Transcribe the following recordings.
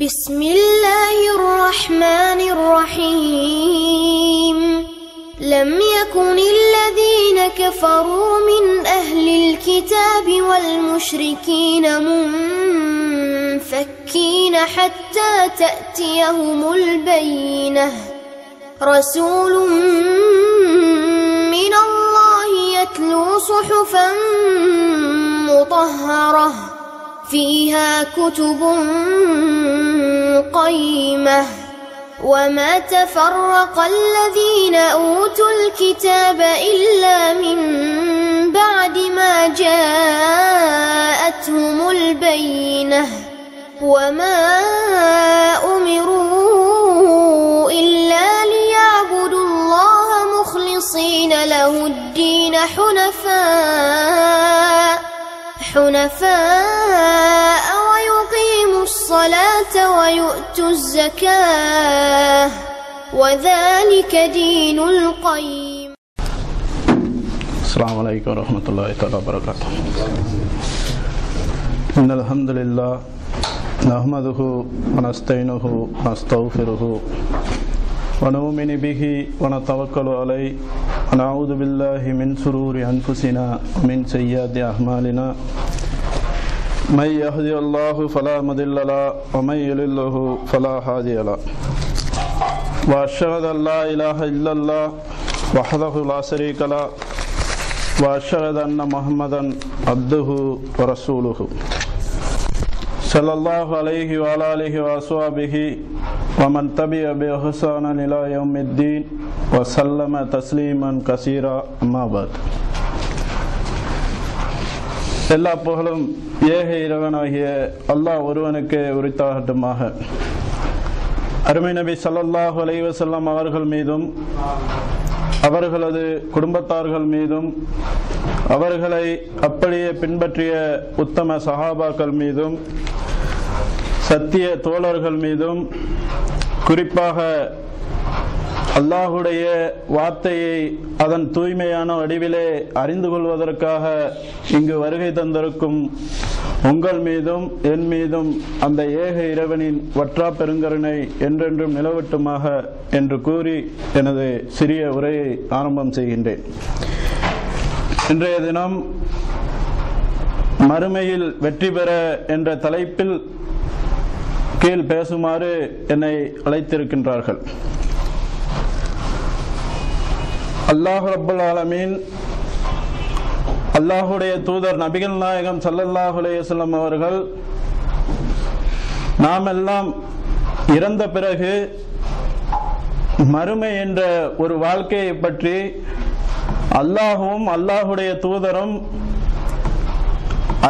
بسم الله الرحمن الرحيم. لم يكن الذين كفروا من أهل الكتاب والمشركين منفكين حتى تأتيهم البينة. رسول من الله يتلو صحفا مطهرة. فيها كتب قيمة. وما تفرق الذين أوتوا الكتاب إلا من بعد ما جاءتهم البينة. وما أمروا إلا ليعبدوا الله مخلصين له الدين حنفاء. حنفاء ويقيموا الصلاة ويؤتوا الزكاة وذلك دين القيم. السلام عليكم ورحمة الله تعالى وبركاته. إن الحمد لله نحمده ونستعينه ونستغفره ونؤمن به ونتوكل عليه ونعوذ بالله من شرور أنفسنا ومن سيئات أعمالنا من يهدي الله فلا مضل له ومن يضلل فلا هادي له وأشهد أن لا إله إلا الله وحده لا شريك له وأشهد أن محمدا عبده ورسوله. صلى الله عليه وعلى آله وأصحابه ومن تبع بإحسان إلى يوم الدين وسلم تسليما كثيرا أما بعد எல்லா புகழும் ஏக இறைவனாகிய அல்லாஹ் ஒருவனுக்கு உரித்தாகட்டுமாக அருமை நபி ஸல்லல்லாஹு அலைஹி வஸல்லம் அவர்கள் மீதும் அவர்களது குடும்பத்தார்கள் மீதும் அவர்களை அப்படியே பின்பற்றிய உத்தம சஹாபாக்கள் மீதும் சத்திய தோழர்கள் மீதும் குறிப்பாக அல்லாஹுடைய வார்த்தையை அதன் தூய்மையான வடிவிலே அறிந்து கொள்வதற்காக இங்கு வருகை தந்திருக்கும் உங்கள் மீதும் என் மீதும் அந்த ஏக இறைவனின் வற்றா பெருங்கருணை என்றென்றும் நிலவட்டுமாக என்று கூறி எனது சிறிய உரையை ஆரம்பம் செய்கின்றேன். இன்றைய தினம் மறுமையில் வெற்றி பெற என்ற தலைப்பில் கீழ் பேசுமாறு என்னை அழைத்திருக்கின்றார்கள். அல்லாஹ் ரபுல் ஆலமீன். அல்லாஹுடைய தூதர் நபிகள் நாயகம் சல்லல்லாஹு அலைஹி அவர்கள் நாம் எல்லாம் இறந்த பிறகு மறுமை என்ற ஒரு வாழ்க்கையை பற்றி அல்லாஹும் அல்லாஹுடைய தூதரும்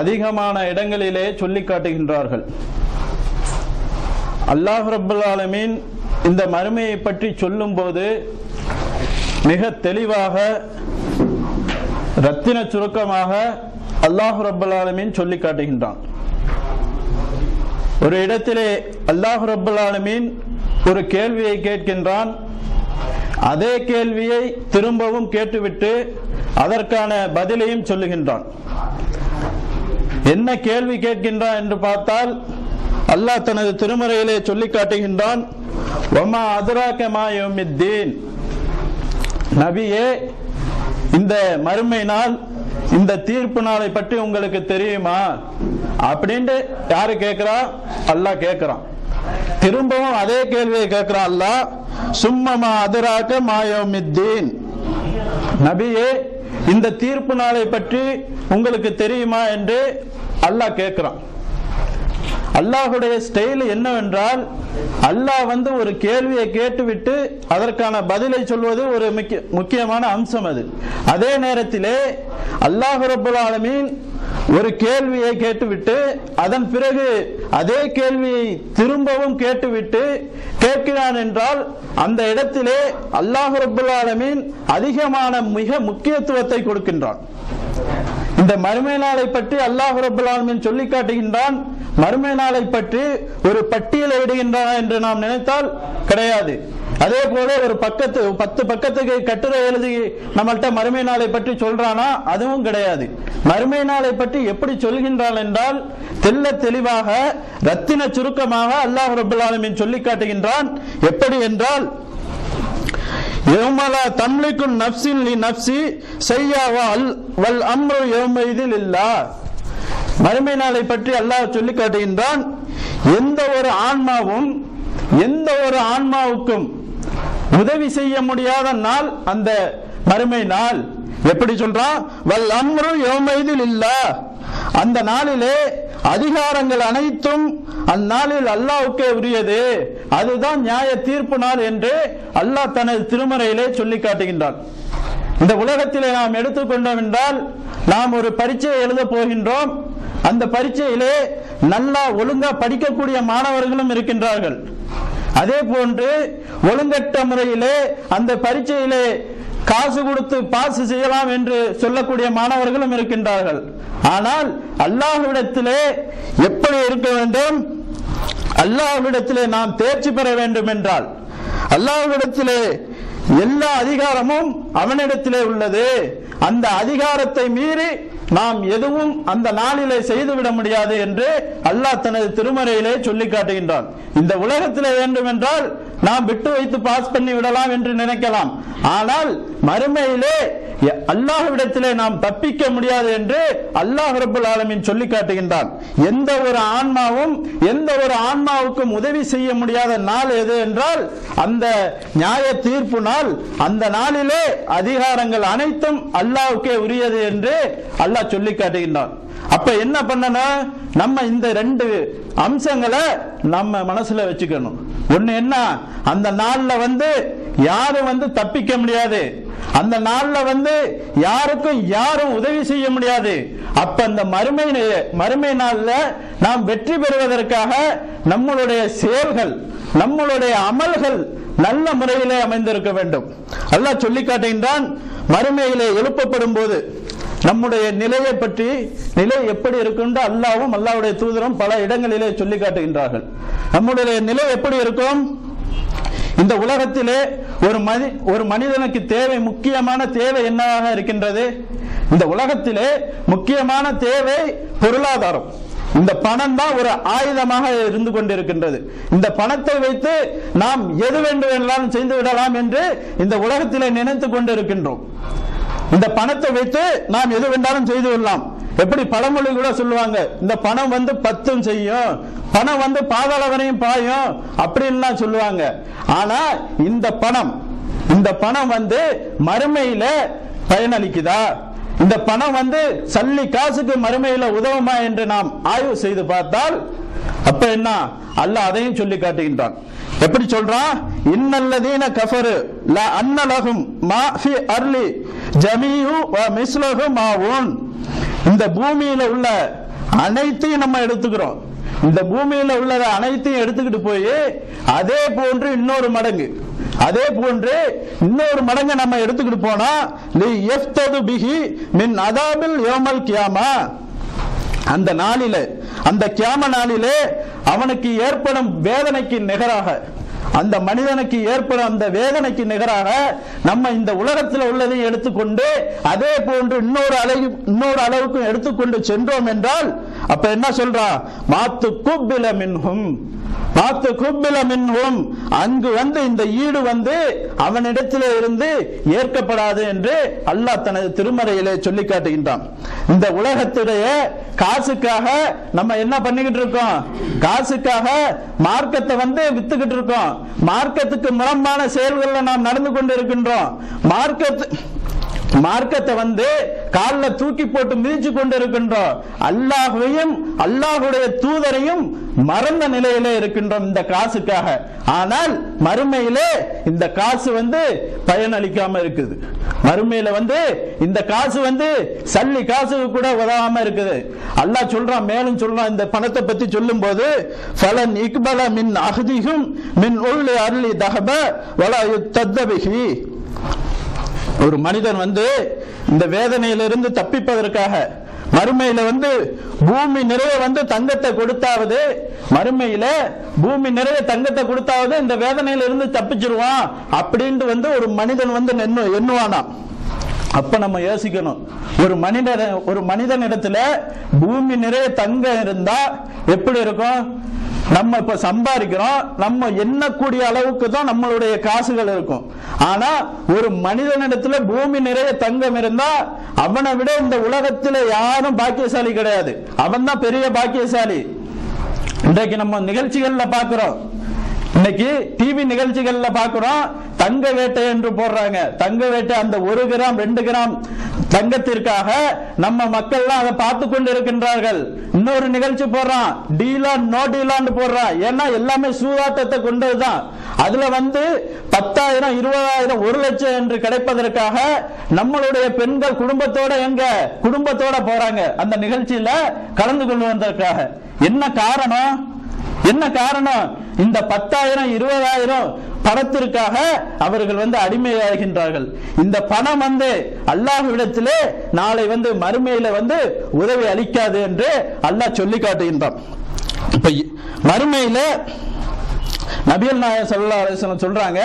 அதிகமான இடங்களிலே சொல்லி காட்டுகின்றார்கள். அல்லாஹ் ரபுல் ஆலமீன் இந்த மறுமையை பற்றி சொல்லும்போது மிக தெளிவாக ரத்தின சுருக்கமாக அல்லாஹு ரப்பல் ஆலமீன் சொல்லி காட்டுகின்றான். ஒரு இடத்திலே அல்லாஹு ரப்பல் ஆலமீன் ஒரு கேள்வியை கேட்கின்றான். அதே கேள்வியை திரும்பவும் கேட்டுவிட்டு அதற்கான பதிலையும் சொல்லுகின்றான். என்ன கேள்வி கேட்கின்றான் என்று பார்த்தால் அல்லாஹ் தனது திருமறையிலே சொல்லி காட்டுகின்றான் ஒமா அதுராக்க மாயோமித்தீன் நபியே இந்த மறுமை நாள் இந்த தீர்ப்பு நாளை பற்றி உங்களுக்கு தெரியுமா? அப்படின்ட்டு யாரு கேட்கிறா? அல்லாஹ் கேட்கிறான். திரும்பவும் அதே கேள்வியை கேட்கிறான் அல்லாஹ் சும்மமா அதிராக்க மாயோமித்தீன் நபியே இந்த தீர்ப்பு நாளை பற்றி உங்களுக்கு தெரியுமா என்று அல்லாஹ் கேட்கிறான். அல்லாஹுடைய ஸ்டைல் என்னவென்றால் அல்லாஹ் வந்து ஒரு கேள்வியை கேட்டுவிட்டு அதற்கான பதிலை சொல்வது ஒரு முக்கிய முக்கியமான அம்சம் அது. அதே நேரத்திலே அல்லாஹ் ரபுல் ஆலமீன் ஒரு கேள்வியை கேட்டுவிட்டு அதன் பிறகு அதே கேள்வியை திரும்பவும் கேட்டுவிட்டு கேட்கிறான் என்றால் அந்த இடத்திலே அல்லாஹ் ரபுல் அதிகமான மிக முக்கியத்துவத்தை கொடுக்கின்றான். இந்த மறுமை நாளை பற்றி அல்லாஹ் ரபுல் சொல்லி காட்டுகின்றான் மறுமை நாளை பற்றி ஒரு பட்டியலை இடுகின்றன என்று நாம் நினைத்தால் கிடையாது. அதே போல ஒரு பக்கத்து பத்து பக்கத்துக்கு கட்டுரை எழுதி நம்மள்ட்ட மறுமை நாளை பற்றி சொல்றானா? அதுவும் கிடையாது. மறுமை நாளை பற்றி எப்படி சொல்கின்றான் என்றால் தெல்ல தெளிவாக ரத்தின சுருக்கமாக அல்லாஹ் ரபுல் சொல்லி காட்டுகின்றான். எப்படி என்றால் யௌமலா தம்லிக்கும் நப்சின் லி நப்சி செய்யா வல் வல் அம்ரு யௌமைதில் இல்லா. மறுமை நாளை பற்றி அல்லாஹ் சொல்லி காட்டுகின்றான் எந்த ஒரு ஆன்மாவும் எந்த ஒரு ஆன்மாவுக்கும் உதவி செய்ய முடியாத நாள் அந்த மறுமை நாள். எப்படி சொல்றான்? வல் அம்ரு யௌமைதில் இல்லா. அந்த நாளிலே அதிகாரங்கள் அனைத்தும் அந்நாளில் அல்லாவுக்கே உரியது. அதுதான் நியாய தீர்ப்பு நாள் என்று அல்லாஹ் தனது திருமறையிலே சொல்லி காட்டுகின்றான். இந்த உலகத்திலே நாம் எடுத்துக்கொண்டோம் என்றால் நாம் ஒரு பரீட்சையை எழுத போகின்றோம். அந்த பரீட்சையிலே நல்லா ஒழுங்கா படிக்கக்கூடிய மாணவர்களும் இருக்கின்றார்கள். அதே போன்று ஒழுங்கற்ற முறையிலே அந்த பரீட்சையிலே காசு கொடுத்து பாஸ் செய்யலாம் என்று சொல்லக்கூடிய மாணவர்களும் இருக்கின்றார்கள். ஆனால் அல்லாஹ்விடத்திலே எப்படி இருக்க வேண்டும்? அல்லாஹ்விடத்திலே நாம் தேர்ச்சி பெற வேண்டும் என்றால் அல்லாஹ்விடத்திலே எல்லா அதிகாரமும் அவனிடத்திலே உள்ளது. அந்த அதிகாரத்தை மீறி நாம் எதுவும் அந்த நாளிலே செய்துவிட முடியாது என்று அல்லாஹ் தனது திருமறையிலே சொல்லி காட்டுகின்றான். இந்த உலகத்திலே வேண்டும் என்றால் நாம் விட்டு வைத்து பாஸ் பண்ணி விடலாம் என்று நினைக்கலாம். ஆனால் மறுமையிலே அல்லாஹ்விடத்திலே நாம் தப்பிக்க முடியாது என்று அல்லாஹ் ரபுல் ஆலமின் சொல்லி காட்டுகின்றான். எந்த ஒரு ஆன்மாவும் எந்த ஒரு ஆன்மாவுக்கும் உதவி செய்ய முடியாத நாள் எது என்றால் அந்த நியாய தீர்ப்பு நாள் அந்த நாளிலே அதிகாரங்கள் அனைத்தும் அல்லாஹ்வுக்கே உரியது என்று அல்லாஹ் சொல்லி காட்டுகின்றான். அப்ப என்ன பண்ணணும் நம்ம இந்த ரெண்டு அம்சங்களை நம்ம மனசுல வச்சுக்கணும். ஒண்ணு என்ன? அந்த நாள்ல வந்து யாரும் வந்து தப்பிக்க முடியாது. அந்த நாள்ல வந்து யாருக்கும் யாரும் உதவி செய்ய முடியாது. அப்ப அந்த மறுமை மறுமை நாள்ல நாம் வெற்றி பெறுவதற்காக நம்மளுடைய செயல்கள் நம்மளுடைய அமல்கள் நல்ல முறையிலே அமைந்திருக்க வேண்டும். அல்லாஹ் சொல்லி காட்டுகின்றான் மறுமையிலே எழுப்பப்படும் போது நம்முடைய நிலையை பற்றி நிலை எப்படி இருக்குன்னு அல்லாவும் அல்லாவுடைய தூதரும் பல இடங்களிலே சொல்லி காட்டுகின்றார்கள். நம்முடைய நிலை எப்படி இருக்கும்? இந்த உலகத்திலே ஒரு மனி ஒரு மனிதனுக்கு தேவை முக்கியமான தேவை என்னவாக இருக்கின்றது? இந்த உலகத்திலே முக்கியமான தேவை பொருளாதாரம். இந்த பணம் தான் ஒரு ஆயுதமாக இருந்து கொண்டிருக்கின்றது. இந்த பணத்தை வைத்து நாம் எது வேண்டும் என்றாலும் செய்து விடலாம் என்று இந்த உலகத்திலே நினைத்து கொண்டிருக்கின்றோம். இந்த பணத்தை வைத்து நாம் எது வேண்டாலும் செய்து விடலாம். எப்படி பழமொழி கூட சொல்லுவாங்க. இந்த பணம் வந்து பத்தும் செய்யும். பணம் வந்து பாதாள வரையும் பாயும் அப்படின்லாம் சொல்லுவாங்க. ஆனா இந்த பணம் இந்த பணம் வந்து மறுமையில பயனளிக்குதா இந்த பணம் வந்து சல்லி காசுக்கு மறுமையில உதவுமா என்று நாம் ஆய்வு செய்து பார்த்தால் அப்ப என்ன? அல்ல அதையும் சொல்லி காட்டுகின்றான். எப்படி சொல்றான்? இன்னல்லதீன கஃபரு ல அன்னலகும் மா ஃபி அர்லி ஜமீஹு வ மிஸ்லஹு மாவுன். இந்த பூமியில உள்ள அனைத்தையும் நம்ம எடுத்துக்கிறோம். இந்த பூமியில உள்ளத அனைத்தையும் எடுத்துக்கிட்டு போய் அதே போன்று இன்னொரு மடங்கு. அதே போன்று இன்னொரு மடங்கு நம்ம எடுத்துக்கிட்டு போனா நீ எஃப்தது பிகி மின் அதாபில் யோமல் கியாமா. அந்த நாளிலே அந்த கியாம நாளிலே அவனுக்கு ஏற்படும் வேதனைக்கு நிகராக அந்த மனிதனுக்கு ஏற்படும் அந்த வேதனைக்கு நிகராக நம்ம இந்த உலகத்தில் உள்ளதை எடுத்துக்கொண்டு அதே போன்று இன்னொரு அளவு இன்னொரு அளவுக்கும் எடுத்துக்கொண்டு சென்றோம் என்றால் அப்ப என்ன சொல்றா? மாத்து குப்பில மின்ஹும். மாத்து குப்பில மின்ஹும். அங்கு வந்து இந்த ஈடு வந்து அவனிடத்திலே இருந்து ஏற்கப்படாது என்று அல்லாஹ் தனது திருமறையிலே சொல்லி காட்டுகின்றான். இந்த உலகத்துடைய காசுக்காக நம்ம என்ன பண்ணிக்கிட்டு இருக்கோம்? காசுக்காக மார்க்கத்தை வந்து வித்துக்கிட்டு இருக்கோம். மார்க்கத்துக்கு முரம்பான செயல்களில் நாம் நடந்து கொண்டு இருக்கின்றோம் மார்க்கத்து மார்க்கத்தை வந்து காலில் தூக்கி போட்டு மிதிச்சு கொண்டு இருக்கின்றோம் அல்லாஹையும் அல்லாஹுடைய தூதரையும் மறந்த நிலையிலே இருக்கின்றோம் இந்த காசுக்காக. ஆனால் மறுமையிலே இந்த காசு வந்து பயனளிக்காம இருக்குது. மறுமையில வந்து இந்த காசு வந்து சல்லி காசு கூட உதவாம இருக்குது. அல்லாஹ் சொல்றான் மேலும் சொல்றான் இந்த பணத்தை பத்தி சொல்லும் போது பலன் இக்பல மின் அகதிகும் மின் உள்ள அருளி தகப வலா தத்தபிகி ஒரு மனிதன் வந்து இந்த வேதனையிலிருந்து தப்பிப்பதற்காக மறுமையில வந்து பூமி நிறைய வந்து தங்கத்தை கொடுத்தாவது மறுமையில பூமி நிறைய தங்கத்தை கொடுத்தாவது இந்த வேதனையில இருந்து தப்பிச்சிருவான் அப்படின்ட்டு வந்து ஒரு மனிதன் வந்து எண்ணு- எண்ணுவானாம். அப்ப நம்ம யோசிக்கணும் ஒரு மனிதன் ஒரு மனிதன் இடத்துல பூமி நிறைய தங்கம் இருந்தா எப்படி இருக்கும்? நம்ம இப்ப சம்பாதிக்கிறோம் நம்ம எண்ணக்கூடிய அளவுக்கு தான் நம்மளுடைய காசுகள் இருக்கும். ஆனா ஒரு மனிதனிடத்துல பூமி நிறைய தங்கம் இருந்தா அவனை விட இந்த உலகத்துல யாரும் பாக்கியசாலி கிடையாது. அவன் தான் பெரிய பாக்கியசாலி. இன்றைக்கு நம்ம நிகழ்ச்சிகள்ல பாக்குறோம். இன்னைக்கு டிவி நிகழ்ச்சிகள்ல பாக்குறோம். தங்க வேட்டை என்று போடுறாங்க. தங்க வேட்டை அந்த ஒரு கிராம் ரெண்டு கிராம் தங்கத்திற்காக நம்ம மக்கள்லாம் அதை பார்த்து கொண்டு இருக்கின்றார்கள் இன்னொரு நிகழ்ச்சி போடுறான். டீலா நோ டீலான்னு போடுறான். ஏன்னா எல்லாமே சூதாட்டத்தை கொண்டதுதான். அதுல வந்து பத்தாயிரம் இருபதாயிரம் ஒரு லட்சம் என்று கிடைப்பதற்காக நம்மளுடைய பெண்கள் குடும்பத்தோட எங்க? குடும்பத்தோட போறாங்க. அந்த நிகழ்ச்சியில கலந்து கொள்வதற்காக. என்ன காரணம்? என்ன காரணம்? இந்த பத்தாயிரம் இருபதாயிரம் பணத்திற்காக அவர்கள் வந்து அடிமையாகின்றார்கள். இந்த பணம் வந்து அல்லாஹ்விடத்திலே நாளை வந்து மறுமையில வந்து உதவி அளிக்காது என்று அல்லாஹ் சொல்லி காட்டுகின்றான். இப்ப மறுமையில நபியல் நாயர் சல்லா சொல்றாங்க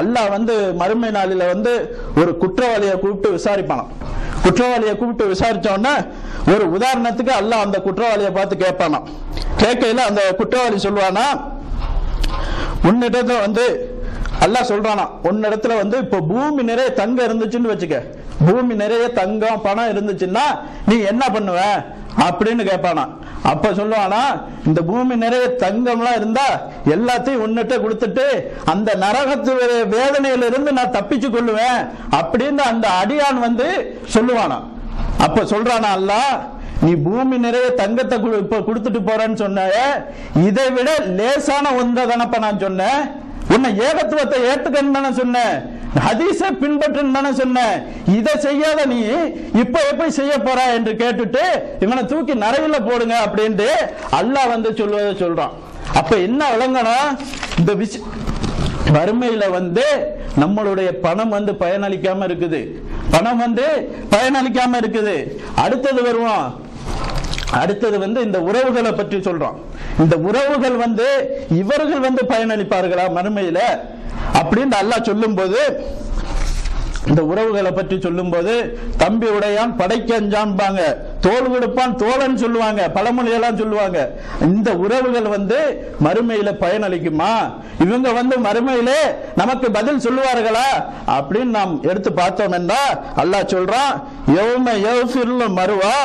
அல்லாஹ் வந்து மறுமை நாளில வந்து ஒரு குற்றவாளியை கூப்பிட்டு விசாரிப்பானாம். குற்றவாளியை கூப்பிட்டு விசாரிச்ச உடனே ஒரு உதாரணத்துக்கு அல்லாஹ் அந்த குற்றவாளியை பார்த்து கேட்பானாம். கேட்கையில அந்த குற்றவாளி சொல்லுவானா உன்னிடத்துல வந்து அல்லா சொல்றானா உன்னிடத்துல வந்து இப்போ பூமி நிறைய தங்கம் இருந்துச்சுன்னு வச்சுக்க. பூமி நிறைய தங்கம் பணம் இருந்துச்சுன்னா நீ என்ன பண்ணுவ? அப்படின்னு கேட்பானா அப்ப சொல்லுவானா இந்த பூமி நிறைய தங்கம்லாம் இருந்தா எல்லாத்தையும் உன்னிட்ட கொடுத்துட்டு அந்த நரகத்து வேதனையில இருந்து நான் தப்பிச்சு கொள்ளுவேன் அப்படின்னு அந்த அடியான் வந்து சொல்லுவானா. அப்ப சொல்றானா அல்லாஹ் நீ பூமி நிறைய தங்கத்தை கொடுத்துட்டு போறேன்னு சொன்ன இதை விட லேசான ஒன்றை தானப்ப நான் சொன்னேன் உன்னை ஏகத்துவத்தை ஏத்துக்கன்னு தானே சொன்னேன் ஹதீஸை பின்பற்றுன்னு தானே சொன்னேன் இதை செய்யாத நீ இப்ப எப்படி செய்ய போற என்று கேட்டுட்டு இவனை தூக்கி நரகில போடுங்க அப்படின்ட்டு அல்லாஹ் வந்து சொல்வதை சொல்றான். அப்ப என்ன விளங்கணும் இந்த விஷயம் வறுமையில வந்து நம்மளுடைய பணம் வந்து பயனளிக்காம இருக்குது. பணம் வந்து பயனளிக்காம இருக்குது. அடுத்தது வருவோம். அடுத்தது வந்து இந்த உறவுகளை பற்றி சொல்றோம். இந்த உறவுகள் வந்து இவர்கள் வந்து பயனளிப்பார்களா மறுமையில? அப்படின்னு அல்லாஹ் சொல்லும்போது இந்த உறவுகளை பற்றி சொல்லும்போது தம்பி உடையான் படைக்க அஞ்சான்பாங்க தோல் கொடுப்பான் தோழன் சொல்லுவாங்க பழமொழியெல்லாம் சொல்லுவாங்க. இந்த உறவுகள் வந்து மறுமையில பயனளிக்குமா இவங்க வந்து மறுமையிலே நமக்கு பதில் சொல்லுவார்களா? அப்படின்னு நாம் எடுத்து பார்த்தோம் என்றா அல்லாஹ் சொல்றான் யௌம யௌஃபிர்லு மறுவா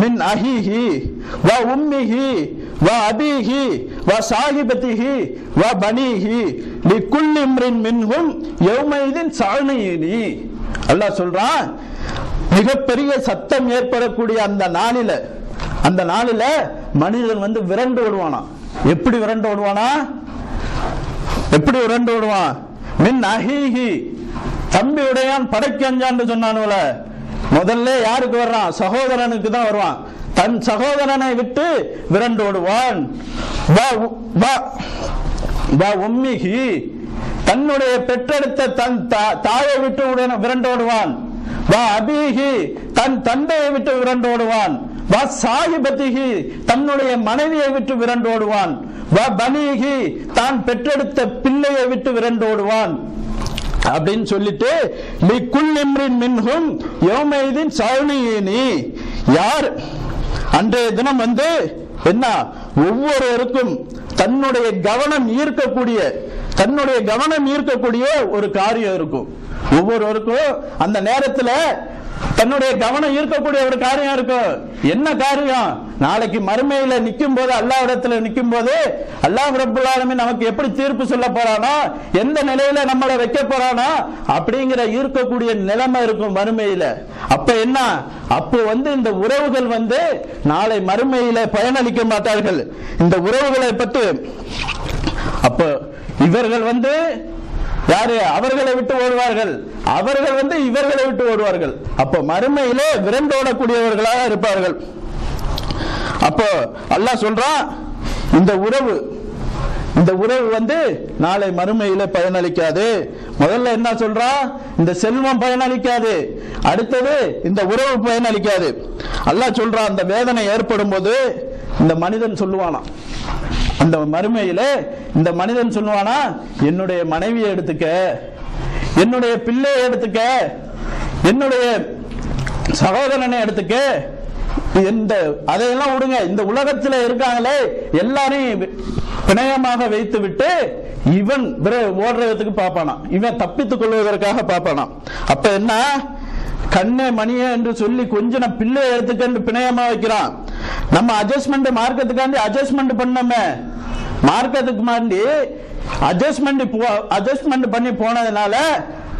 மின் அஹிஹி வ உம்மிஹி வ அபிஹி வ சாஹிபத்திஹி வ பனீஹி லிக்குல்லி இம்ரின் மின்ஹும் எவ்மைதின் சாணியினி அல்லாஹ் சொல்றான் மிகப்பெரிய சத்தம் ஏற்படக்கூடிய அந்த நாளில அந்த நாளில மனிதன் வந்து விரண்டு ஓடுவானா? எப்படி விரண்டு ஓடுவானா? எப்படி விரண்டு ஓடுவான்? மின் அஹிஹி. தம்பி உடையான் படைக்கு அஞ்சான்னு சொன்னானுல முதல்ல யாருக்கு வர்றான்? சகோதரனுக்கு தான் வருவான். தன் சகோதரனை விட்டு விரண்டு ஓடுவான். வா உ- வா- வா தன்னுடைய பெற்றெடுத்த தன் தா- தாயை விட்டு உடனே விரண்டோடுவான் அபீஹி தன் தந்தையை விட்டு விரண்டோடுவான். வா சாஹிபத்திஹி தன்னுடைய மனைவியை விட்டு விரண்டோடுவான். வா பனீகி தான் பெற்றெடுத்த பிள்ளையை விட்டு விரண்டோடுவான். அப்படின்னு சொல்லிட்டு லிக்குல் இம்ரின் மின்ஹும் யோமைதின் சவுனியினி யார்? அன்றைய தினம் வந்து என்ன? ஒவ்வொருவருக்கும் தன்னுடைய கவனம் ஈர்க்கக்கூடிய தன்னுடைய கவனம் ஈர்க்கக்கூடிய ஒரு காரியம் இருக்கும். ஒவ்வொருவருக்கும் அந்த நேரத்துல தன்னுடைய கவனம் ஈர்க்கக்கூடிய ஒரு காரியம் இருக்கும் என்ன காரியம்? நாளைக்கு மறுமையில நிக்கும் போது அல்லாவிடத்துல நிக்கும் போது அல்லாஹ் ரபுல்லாலுமே நமக்கு எப்படி தீர்ப்பு சொல்ல போறானோ எந்த நிலையில நம்மளை வைக்க போறானோ அப்படிங்கிற ஈர்க்கக்கூடிய நிலைமை இருக்கும் மறுமையில. அப்ப என்ன? அப்போ வந்து இந்த உறவுகள் வந்து நாளை மறுமையில பயனளிக்க மாட்டார்கள். இந்த உறவுகளை பற்றி அப்போ இவர்கள் வந்து யாரு? அவர்களை விட்டு ஓடுவார்கள். அவர்கள் வந்து இவர்களை விட்டு ஓடுவார்கள். அப்போ மறுமையிலே விரண்டோடக்கூடியவர்களாக இருப்பார்கள். அப்போ அல்லாஹ் சொல்றான் இந்த உறவு இந்த உறவு வந்து நாளை மறுமையில பயனளிக்காது. முதல்ல என்ன சொல்றா? இந்த செல்வம் பயனளிக்காது. அடுத்தது இந்த உறவு பயனளிக்காது. அல்லாஹ் சொல்றான் அந்த வேதனை ஏற்படும் போது இந்த மனிதன் சொல்லுவானாம். அந்த மறுமையில இந்த மனிதன் சொல்லுவானா என்னுடைய மனைவியை எடுத்துக்க என்னுடைய பிள்ளையை எடுத்துக்க என்னுடைய சகோதரனை எடுத்துக்க இந்த அதையெல்லாம் விடுங்க. இந்த உலகத்துல இருக்காங்களே எல்லாரையும் பிணையமாக வைத்து விட்டு இவன் ஓடுறதுக்கு பாப்பானா இவன் தப்பித்துக் கொள்வதற்காக பாப்பானா அப்ப என்ன? கண்ணே மணியே என்று சொல்லி கொஞ்சம் நான் பிள்ளை எடுத்துக்கன்னு பிணையமா வைக்கிறான். நம்ம அட்ஜஸ்ட்மெண்ட் மார்க்கத்துக்காண்டி அட்ஜஸ்ட்மெண்ட் பண்ணோமே. மார்க்கத்துக்கு மாண்டி அட்ஜஸ்ட்மெண்ட் அட்ஜஸ்ட்மெண்ட் பண்ணி போனதுனால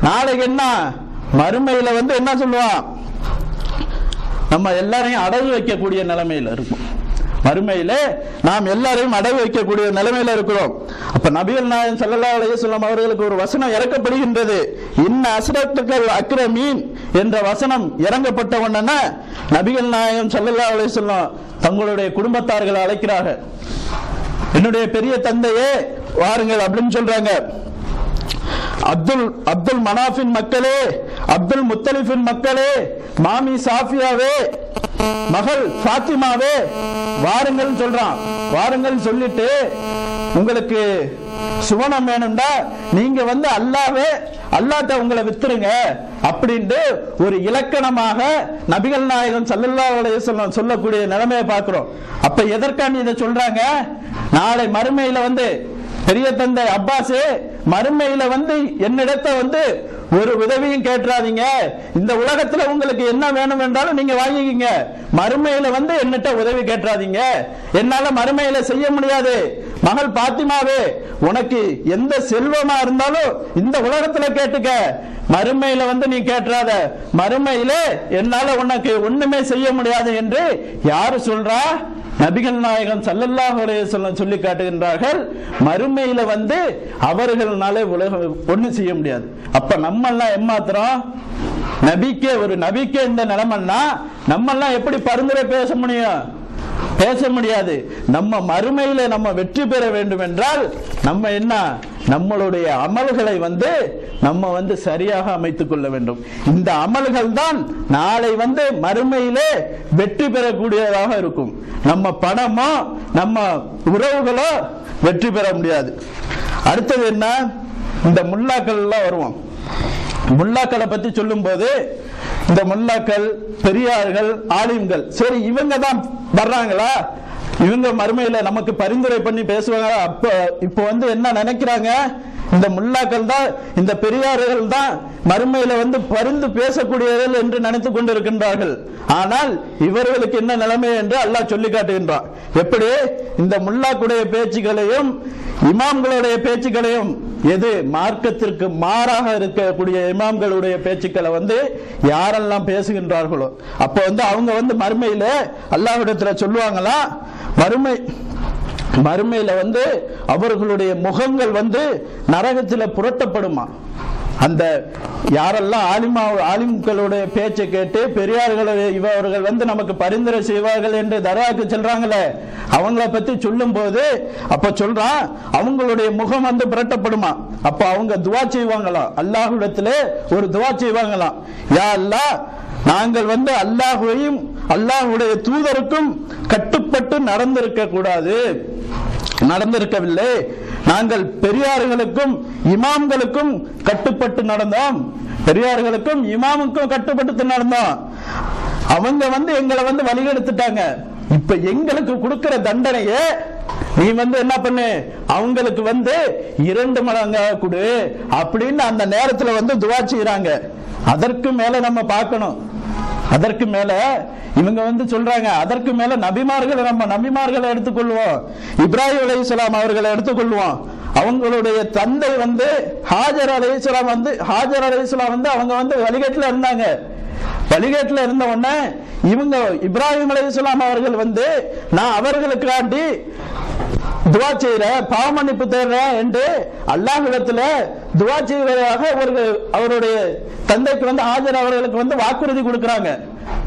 நாளைக்கு என்ன? மறுமையில வந்து என்ன சொல்லுவான்? நம்ம எல்லாரையும் அடகு வைக்கக்கூடிய நிலைமையில இருக்கும் மறுமையில நாம் எல்லாரையும் அடை வைக்கக்கூடிய நிலைமையில இருக்கிறோம். அப்ப நபிகள் நாயன் சல்லா அலைஹி வஸல்லம் அவர்களுக்கு ஒரு வசனம் இறக்கப்படுகின்றது. இன்ன அஸ்ரத்துக்கள் அக்ரமீன் என்ற வசனம் இறங்கப்பட்ட உடனே நபிகள் நாயகம் ஸல்லல்லாஹு அலைஹி தங்களுடைய குடும்பத்தார்களை அழைக்கிறார்கள். என்னுடைய பெரிய தந்தையே வாருங்கள் அப்படின்னு சொல்றாங்க. அப்துல் அப்துல் மனாஃபின் மக்களே அப்துல் முத்தலிஃபின் மக்களே மாமி சாஃபியாவே மகள் பாத்திமாவே வாருங்கள் சொல்றான். வாருங்கள் சொல்லிட்டு உங்களுக்கு சுவனம் வேணும்டா நீங்க வந்து அல்லாவே அல்லாட்ட உங்களை வித்துருங்க அப்படின்ட்டு ஒரு இலக்கணமாக நபிகள் நாயகம் சல்லல்லா சொல்ல சொல்லக்கூடிய நிலைமையை பார்க்கிறோம். அப்ப எதற்காண்டி இதை சொல்றாங்க? நாளை மறுமையில வந்து பெரிய தந்தை அப்பாஸ் மறுமையில வந்து என்னிடத்த வந்து ஒரு உதவியும் கேட்டுறாதீங்க இந்த உலகத்துல உங்களுக்கு என்ன வேணும் என்றாலும் நீங்க வாங்கிக்கிங்க. மறுமையில வந்து என்னட்ட உதவி கேட்டுறாதீங்க என்னால மறுமையில செய்ய முடியாது. மகள் பாத்திமாவே உனக்கு எந்த செல்வமா இருந்தாலும் இந்த உலகத்துல கேட்டுக்க. மறுமையில வந்து நீ கேட்டுறாத மறுமையில என்னால உனக்கு ஒண்ணுமே செய்ய முடியாது என்று யாரு சொல்றா? நபிகள் நாயகம் சல்லல்லாஹ் அலைஹி சொல்லி காட்டுகின்றார்கள் மறுமையில வந்து அவர்களாலே உலகம் ஒண்ணு செய்ய முடியாது. அப்ப நம்ம எல்லாம் எம்மாத்திரம் நபிக்கே ஒரு நபிக்கே இந்த நிலைமைன்னா நம்ம எல்லாம் எப்படி பரிந்துரை பேச முடியும்? பேச முடியாது. நம்ம மறுமையில நம்ம வெற்றி பெற வேண்டும் என்றால் நம்ம என்ன? நம்மளுடைய அமல்களை வந்து நம்ம வந்து சரியாக அமைத்துக் கொள்ள வேண்டும். இந்த அமல்கள் தான் நாளை வந்து மறுமையிலே வெற்றி பெறக்கூடியதாக இருக்கும். நம்ம பணமோ நம்ம உறவுகளோ வெற்றி பெற முடியாது. அடுத்தது என்ன? இந்த முல்லாக்கள் எல்லாம் வருவோம் முல்லாக்களை பத்தி சொல்லும்போது இந்த முல்லாக்கள் பெரியார்கள் ஆலிம்கள் சரி இவங்க தான் வர்றாங்களா? இவங்க மறுமையில நமக்கு பரிந்துரை பண்ணி பேசுவாங்க. அப்ப இப்போ வந்து என்ன நினைக்கிறாங்க? இந்த முல்லாக்கள் தான் இந்த பெரியார்கள் தான் மறுமையில வந்து பரிந்து பேசக்கூடியவர்கள் என்று நினைத்துக் கொண்டிருக்கின்றார்கள். ஆனால் இவர்களுக்கு என்ன நிலைமை என்று அல்லாஹ் சொல்லி காட்டுகின்றான். எப்படி? இந்த முல்லாக்குடைய பேச்சுகளையும் இமாம்களுடைய பேச்சுக்களையும் எது மார்க்கத்திற்கு மாறாக இருக்கக்கூடிய இமாம்களுடைய பேச்சுக்களை வந்து யாரெல்லாம் பேசுகின்றார்களோ அப்போ வந்து அவங்க வந்து மறுமையில அல்லாஹிடத்துல சொல்லுவாங்களா மறுமை மறுமையில வந்து அவர்களுடைய முகங்கள் வந்து நரகத்தில் புரட்டப்படுமா? அந்த யாரெல்லாம் ஆலிமா ஆலிம்களுடைய பேச்சை கேட்டு பெரியார்களை இவர்கள் வந்து நமக்கு பரிந்துரை செய்வார்கள் என்று தர்காக்கு செல்றாங்களே அவங்கள பத்தி சொல்லும் போது அப்ப சொல்றான் அவங்களுடைய முகம் வந்து புரட்டப்படுமா? அப்ப அவங்க துவா செய்வாங்களாம். அல்லாஹுடத்துல ஒரு துவா செய்வாங்களாம். யா அல்லா நாங்கள் வந்து அல்லாஹுவையும் அல்லாஹுடைய தூதருக்கும் கட்டுப்பட்டு நடந்திருக்க கூடாது நடந்திருக்கவில்லை. நாங்கள் பெரியார்களுக்கும் இமாம்களுக்கும் கட்டுப்பட்டு நடந்தோம். பெரியார்களுக்கும் இமாமுக்கும் கட்டுப்பட்டு நடந்தோம். அவங்க வந்து எங்களை வந்து வழிகெடுத்துட்டாங்க. இப்ப எங்களுக்கு கொடுக்கிற தண்டனையே நீ வந்து என்ன பண்ணு? அவங்களுக்கு வந்து இரண்டு மடங்கா கொடு அப்படின்னு அந்த நேரத்துல வந்து துவா செய்யறாங்க அதற்கு மேல நம்ம பார்க்கணும். அதற்கு மேல இவங்க வந்து சொல்றாங்க அதற்கு மேல நபிமார்களை நம்ம நபிமார்களை எடுத்துக்கொள்வோம். இப்ராஹிம் அலைஹிஸ்ஸலாம் அவர்களை எடுத்துக்கொள்வோம். அவங்களுடைய தந்தை வந்து ஹாஜர் அலைஹிஸ்ஸலாம் வந்து ஹாஜர் அலைஹிஸ்ஸலாம் வந்து அவங்க வந்து வழிகேட்டுல இருந்தாங்க. வழிகேட்டுல இருந்த உடனே இவங்க இப்ராஹிம் அலைஹிஸ்ஸலாம் அவர்கள் வந்து நான் அவர்களுக்காண்டி துவா செய்யறேன் பாவ மன்னிப்பு என்று அல்லாஹிடத்துல துவா செய்வதாக ஒரு அவருடைய தந்தைக்கு வந்து ஆஜர் அவர்களுக்கு வந்து வாக்குறுதி கொடுக்கறாங்க.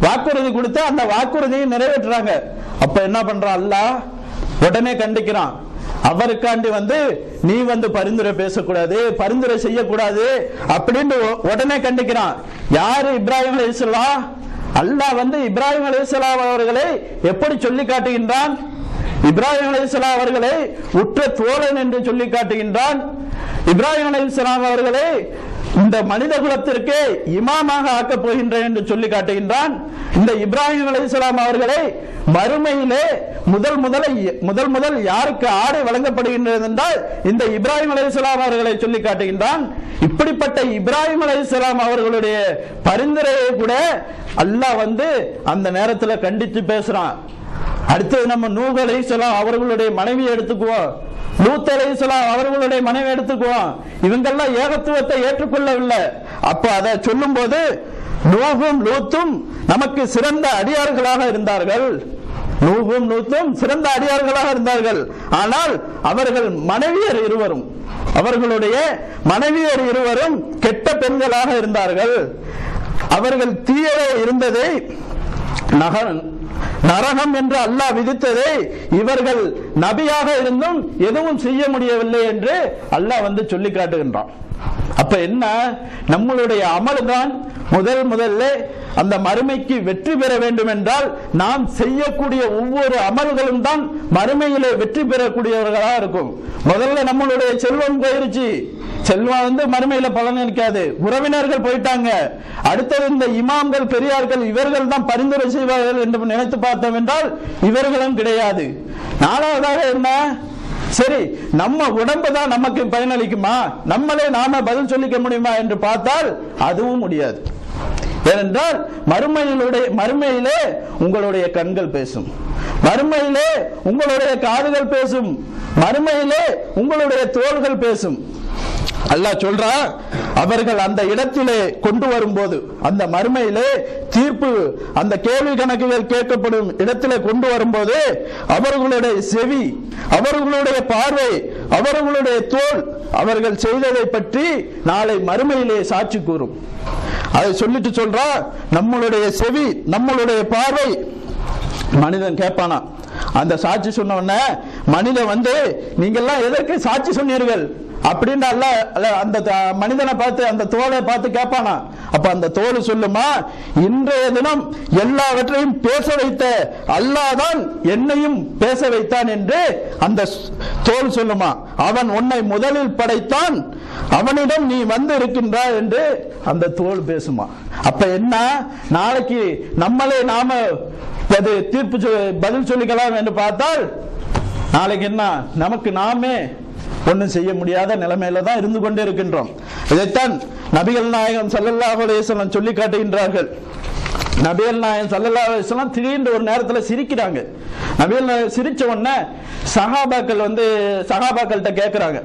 வாக்குறுதி கொடுத்து அந்த வாக்குறுதியை நிறைவேற்றுறாங்க. அப்ப என்ன பண்றான் அல்லாஹ்? உடனே கண்டிக்கிறான். அவருக்காண்டி வந்து நீ வந்து பரிந்துரை பேசக்கூடாது பரிந்துரை செய்யக்கூடாது அப்படின்னு உடனே கண்டிக்கிறான். யாரு இப்ராஹிம் அலைஹிஸ்ஸலாம் அல்லாஹ் வந்து இப்ராஹிம் அலைஹிஸ்ஸலாம் அவர்களை எப்படி சொல்லி காட்டுகின்றான்? இப்ராஹிம் அலைஹிஸ்ஸலாம் அவர்களை உற்ற தோழன் என்று சொல்லி காட்டுகின்றான். இப்ராஹிம் அலிஸ்லாம் அவர்களை இந்த மனித குலத்திற்கு இமாமாக ஆக்கப் போகின்றேன் என்று சொல்லி காட்டுகின்றான். இந்த இப்ராஹிம் அலிஸ்லாம் அவர்களை மறுமையிலே முதல் முதல முதல் முதல் யாருக்கு ஆடை வழங்கப்படுகின்றது என்றால் இந்த இப்ராஹிம் அலிஸ்லாம் அவர்களை சொல்லி காட்டுகின்றான். இப்படிப்பட்ட இப்ராஹிம் அலிஸ்லாம் அவர்களுடைய பரிந்துரையை கூட அல்லாஹ் வந்து அந்த நேரத்தில் கண்டித்து பேசுறான். அடுத்தது நம்ம நூஹ் அலைஹிஸ்ஸலாம் அவர்களுடைய மனைவியை எடுத்துக்குவோம் லூத் அலைஹிஸ்ஸலாம் அவர்களுடைய மனைவி எடுத்துக்குவோம் இவங்கெல்லாம் ஏகத்துவத்தை ஏற்றுக்கொள்ளவில்லை. அப்ப அதை சொல்லும்போது நூகும் லூத்தும் நமக்கு சிறந்த அடியார்களாக இருந்தார்கள். நூகும் லூத்தும் சிறந்த அடியார்களாக இருந்தார்கள். ஆனால் அவர்கள் மனைவியர் இருவரும் அவர்களுடைய மனைவியர் இருவரும் கெட்ட பெண்களாக இருந்தார்கள். அவர்கள் தீயவே இருந்ததை நகரன் நரகம் என்று அல்லாஹ் விதித்ததை இவர்கள் நபியாக இருந்தும் எதுவும் செய்ய முடியவில்லை என்று அல்லாஹ் வந்து சொல்லி காட்டுகின்றான். அப்ப என்ன? நம்மளுடைய அமல் தான் முதல் முதல்ல அந்த மறுமைக்கு வெற்றி பெற வேண்டும் என்றால் நாம் செய்யக்கூடிய ஒவ்வொரு அமல்களும் தான் மறுமையிலே வெற்றி பெறக்கூடியவர்களாக இருக்கும். முதல்ல நம்மளுடைய செல்வம் போயிருச்சு. செல்வா வந்து மறுமையில பலன் நினைக்காது உறவினர்கள் போயிட்டாங்க. அடுத்தது இந்த இமாம்கள் பெரியார்கள் இவர்கள் தான் பரிந்துரை செய்வார்கள் என்று நினைத்து பார்த்தோம் என்றால் இவர்களும் கிடையாது. நாலாவதாக என்ன? சரி நம்ம உடம்பு தான் நமக்கு பயனளிக்குமா? நம்மளே நாம பதில் சொல்லிக்க முடியுமா என்று பார்த்தால் அதுவும் முடியாது. ஏனென்றால் மறுமையிலுடைய மறுமையிலே உங்களுடைய கண்கள் பேசும். மறுமையிலே உங்களுடைய காதுகள் பேசும். மறுமையிலே உங்களுடைய தோள்கள் பேசும். அல்லாஹ் சொல்றா அவர்கள் அந்த இடத்திலே கொண்டு வரும்போது அந்த மறுமையிலே தீர்ப்பு அந்த கேள்வி கணக்குகள் கேட்கப்படும் இடத்திலே கொண்டு வரும்போது அவர்களுடைய செவி அவர்களுடைய பார்வை அவர்களுடைய தோல் அவர்கள் செய்ததை பற்றி நாளை மறுமையிலே சாட்சி கூறும். அதை சொல்லிட்டு சொல்றா நம்மளுடைய செவி நம்மளுடைய பார்வை. மனிதன் கேட்பானா? அந்த சாட்சி சொன்ன உடனே மனிதன் வந்து நீங்க எல்லாம் எதற்கு சாட்சி சொன்னீர்கள்? அப்படின்னு அல்ல அல்ல அந்த த- மனிதனை பார்த்து அந்த தோலை பார்த்து கேட்பானா? அப்ப அந்த தோல் சொல்லுமா இன்றைய தினம் எல்லாவற்றையும் பேச வைத்த அல்லாதான் என்னையும் பேச வைத்தான் என்று அந்த தோல் சொல்லுமா? அவன் உன்னை முதலில் படைத்தான் அவனிடம் நீ வந்து இருக்கின்றாய் என்று அந்த தோல் பேசுமா? அப்ப என்ன? நாளைக்கு நம்மளே நாம அது தீர்ப்பு பதில் சொல்லிக்கலாம் என்று பார்த்தால் நாளைக்கு என்ன? நமக்கு நாமே ஒன்றும் செய்ய முடியாத நிலைமையில தான் இருந்து கொண்டே இருக்கின்றோம். இதைத்தான் நபிகள் நாயகம் ஸல்லல்லாஹு சொல்லி காட்டுகின்றார்கள். நபிகள் நாயகம் ஸல்லல்லாஹு அலைஹி திடீர்னு ஒரு நேரத்தில் சிரிக்கிறாங்க. நபிகள் சிரிச்ச உடனே சஹாபாக்கள் வந்து சஹாபாக்கள்கிட்ட கேட்கறாங்க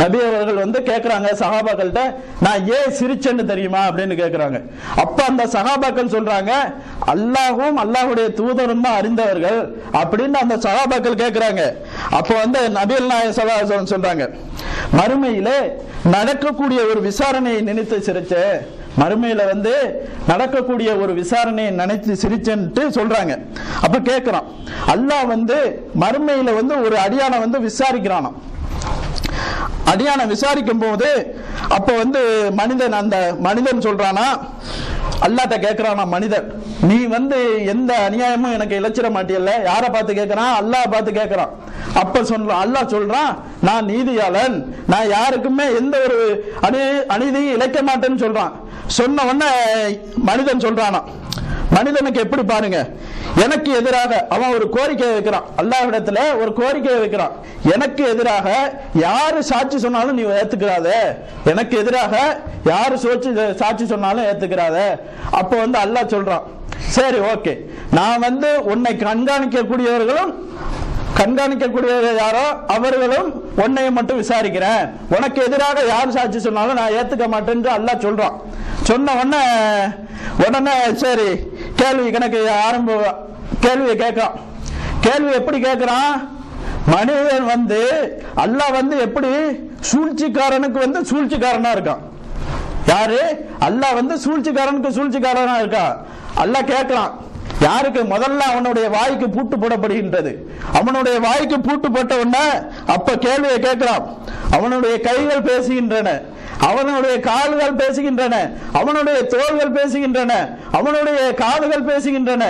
நபி அவர்கள் வந்து கேட்கறாங்க சஹாபாக்கள்கிட்ட நான் ஏன் சிரிச்சேன்னு தெரியுமா? அப்படின்னு கேட்கறாங்க அப்ப அந்த சஹாபாக்கள் சொல்றாங்க அல்லாஹும் அல்லாஹுடைய தூதரும் தான் அறிந்தவர்கள். அப்படின்னு அந்த சஹாபாக்கள் கேட்கறாங்க அப்ப வந்து நபிகள் நாயகம் சொல்கிறாங்க சொல்றாங்க மறுமையிலே நடக்கக்கூடிய ஒரு விசாரணையை நினைத்து சிரிச்சேன். மறுமையில வந்து நடக்கக்கூடிய ஒரு விசாரணையை நினைச்சு சிரிச்சேன்ட்டு சொல்றாங்க. அப்ப கேட்கிறான் அல்லாஹ் வந்து மறுமையில வந்து ஒரு அடியானை வந்து விசாரிக்கிறானாம். அடியான விசாரிக்கும் போது அப்ப வந்து மனிதன் அந்த மனிதன் சொல்றானா அல்லாட்ட கேட்கிறானா மனிதன் நீ வந்து எந்த அநியாயமும் எனக்கு இழைச்சிட மாட்டியல்ல. யாரை பார்த்து கேட்கறான் அல்லாஹ் பார்த்து கேட்கறான் அப்ப சொல்ற அல்லாஹ் சொல்றான் நான் நீதியாளன். நான் யாருக்குமே எந்த ஒரு அநீதியும் இழைக்க மாட்டேன்னு சொல்றான். சொன்ன உடனே மனிதன் சொல்றானா மனிதனுக்கு எப்படி பாருங்க எனக்கு எதிராக அவன் ஒரு கோரிக்கை வைக்கிறான். அல்லாஹ்விடத்துல ஒரு கோரிக்கை வைக்கிறான். எனக்கு எதிராக யாரு சாட்சி சொன்னாலும் நீ ஏத்துக்கிறாத. எனக்கு எதிராக யாரு சோச்சு சாட்சி சொன்னாலும் ஏத்துக்கிறாத. அப்போ வந்து அல்லாஹ் சொல்றான் சரி ஓகே. நான் வந்து உன்னை கண்காணிக்கக்கூடியவர்களும் கண்காணிக்கக்கூடியவர்கள் யாரோ அவர்களும் உன்னை மட்டும் விசாரிக்கிறேன். உனக்கு எதிராக யார் சாட்சி சொன்னாலும் நான் ஏத்துக்க மாட்டேன்னு அல்லா சொல்றான். சொன்ன உடனே உடனே சரி கேள்வி கணக்கு ஆரம்ப கேள்வியை கேட்கும் கேள்வி எப்படி கேட்கிறான்? மனிதன் வந்து அல்லாஹ் வந்து எப்படி சூழ்ச்சிக்காரனுக்கு வந்து சூழ்ச்சிக்காரனா இருக்கான். யாரு? அல்லாஹ் வந்து சூழ்ச்சிக்காரனுக்கு சூழ்ச்சிக்காரனா இருக்கா? அல்லாஹ் கேட்கலாம் யாருக்கு முதல்ல அவனுடைய வாய்க்கு பூட்டு போடப்படுகின்றது? அவனுடைய வாய்க்கு பூட்டு போட்ட உடனே அப்ப கேள்வியை கேட்கிறான். அவனுடைய கைகள் பேசுகின்றன. அவனுடைய கால்கள் பேசுகின்றன. அவனுடைய தோள்கள் பேசுகின்றன. அவனுடைய காதுகள் பேசுகின்றன.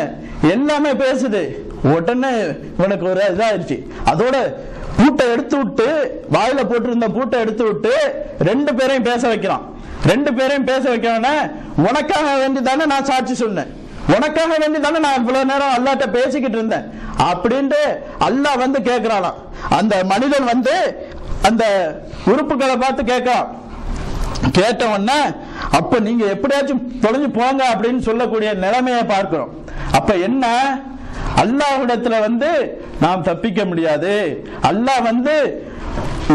எல்லாமே பேசுது. உடனே இவனுக்கு ஒரு இதாயிருச்சு. அதோட பூட்டை எடுத்து விட்டு வாயில போட்டிருந்த பூட்டை எடுத்து விட்டு ரெண்டு பேரையும் பேச வைக்கிறான். ரெண்டு பேரையும் பேச வைக்கிறவன உனக்காக வேண்டி தானே நான் சாட்சி சொன்னேன். உனக்காக வேண்டி தானே நான் இவ்வளவு நேரம் அல்லாட்ட பேசிக்கிட்டு இருந்தேன். அப்படின்ட்டு அல்லாஹ் வந்து கேட்கிறானாம் அந்த மனிதன் வந்து அந்த உறுப்புகளை பார்த்து கேட்கிறான் கேட்ட உடனே அப்ப நீங்க எப்படியாச்சும் தொலைஞ்சு போங்க அப்படின்னு சொல்லக்கூடிய நிலைமையை பார்க்கிறோம். அப்ப என்ன? அல்லாஹ்விடத்துல வந்து நாம் தப்பிக்க முடியாது. அல்லாஹ் வந்து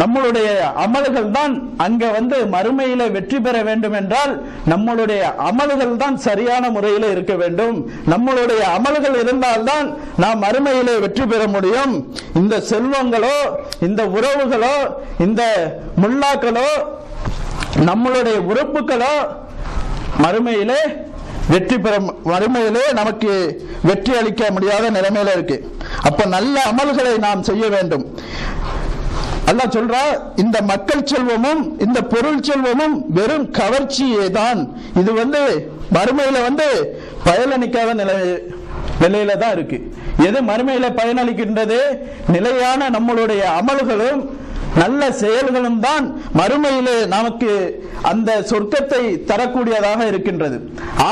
நம்மளுடைய அமல்கள் தான் அங்க வந்து மறுமையில வெற்றி பெற வேண்டும் என்றால் நம்மளுடைய அமல்கள் தான் சரியான முறையில் இருக்க வேண்டும். நம்மளுடைய அமல்கள் இருந்தால்தான் நாம் மறுமையிலே வெற்றி பெற முடியும். இந்த செல்வங்களோ இந்த உறவுகளோ இந்த முல்லாக்களோ நம்மளுடைய உறுப்புகளோ மறுமையிலே வெற்றி பெற வறுமையிலே நமக்கு வெற்றி அளிக்க முடியாத நிலைமையில இருக்கு. அப்ப நல்ல அமல்களை நாம் செய்ய வேண்டும். அல்லாஹ் சொல்றா இந்த மக்கள் செல்வமும் இந்த பொருள் செல்வமும் வெறும் கவர்ச்சியே தான். இது வந்து மறுமையில வந்து பயனளிக்காத நிலை நிலையில தான் இருக்கு. எது மறுமையில பயனளிக்கின்றது? நிலையான நம்மளுடைய அமல்களும் நல்ல செயல்களும் தான் மறுமையிலே நமக்கு அந்த சொர்க்கத்தை தரக்கூடியதாக இருக்கின்றது.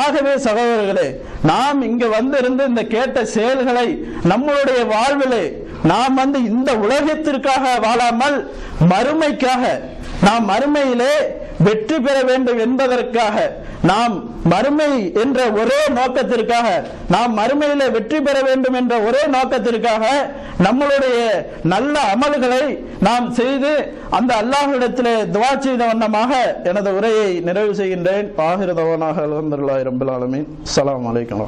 ஆகவே சகோதரர்களே நாம் இங்கு வந்திருந்து இந்த கேட்ட செயல்களை நம்மளுடைய வாழ்விலே நாம் வந்து இந்த உலகத்திற்காக வாழாமல் மறுமைக்காக நாம் மறுமையிலே வெற்றி பெற வேண்டும் என்பதற்காக நாம் மறுமை என்ற ஒரே நோக்கத்திற்காக நாம் மறுமையில வெற்றி பெற வேண்டும் என்ற ஒரே நோக்கத்திற்காக நம்மளுடைய நல்ல அமல்களை நாம் செய்து அந்த அல்லாஹிடத்திலே துவா செய்த வண்ணமாக எனது உரையை நிறைவு செய்கின்றேன். ஆகிரதவனாக அலமதுல்லாஹி ரபில் ஆலமீன். அஸ்ஸலாமு அலைக்கும்